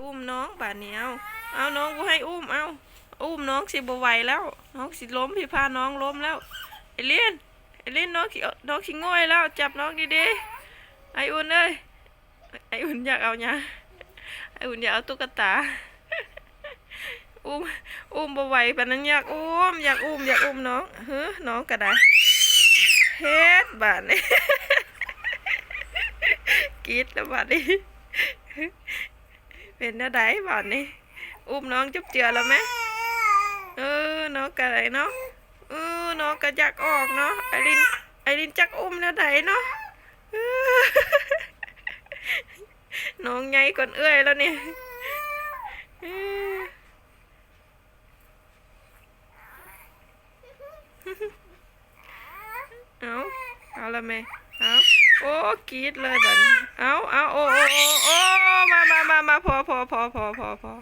อุ้มน้องป่านนี้เอาเอาน้องกูให้อุ้มเอาอุ้มน้องสิบไหวแล้ว น้องสิล้มพี่พาน้องล้มแล้วไอเลียนไอเลียนน้องสิน้องสิง่อยแล้ว จับน้องดีๆไออุ่นเอ้ยไออุ่นอยากเอาเนี่ยไออุ่นอยากเอาตุ๊กตาอุ้มอุ้มบ่ไหวปานนั้นอยากอุ้มอยากอุ้มอยากอุ้มน้องเฮ้อน้องก็ได้เฮ็ดบาดนี้กรีดแล้วบาดนี้ เป็นอะไรบาดนี้อุ้มน้องจุ๊บเจือแล้วไหมเออน้องกระไรเนาะเออน้องกระจักออกเนาะไอรินไอรินจักอุ้มแล้วไดเนาะน้องใหญ่ก่อนเอื้อยแล้วเนี่ยเออเอาเอาละแม่เอาโอ้กรีดเลยบัดนี้เอาเอาโอ้โอ้ โอ้โอ้มาม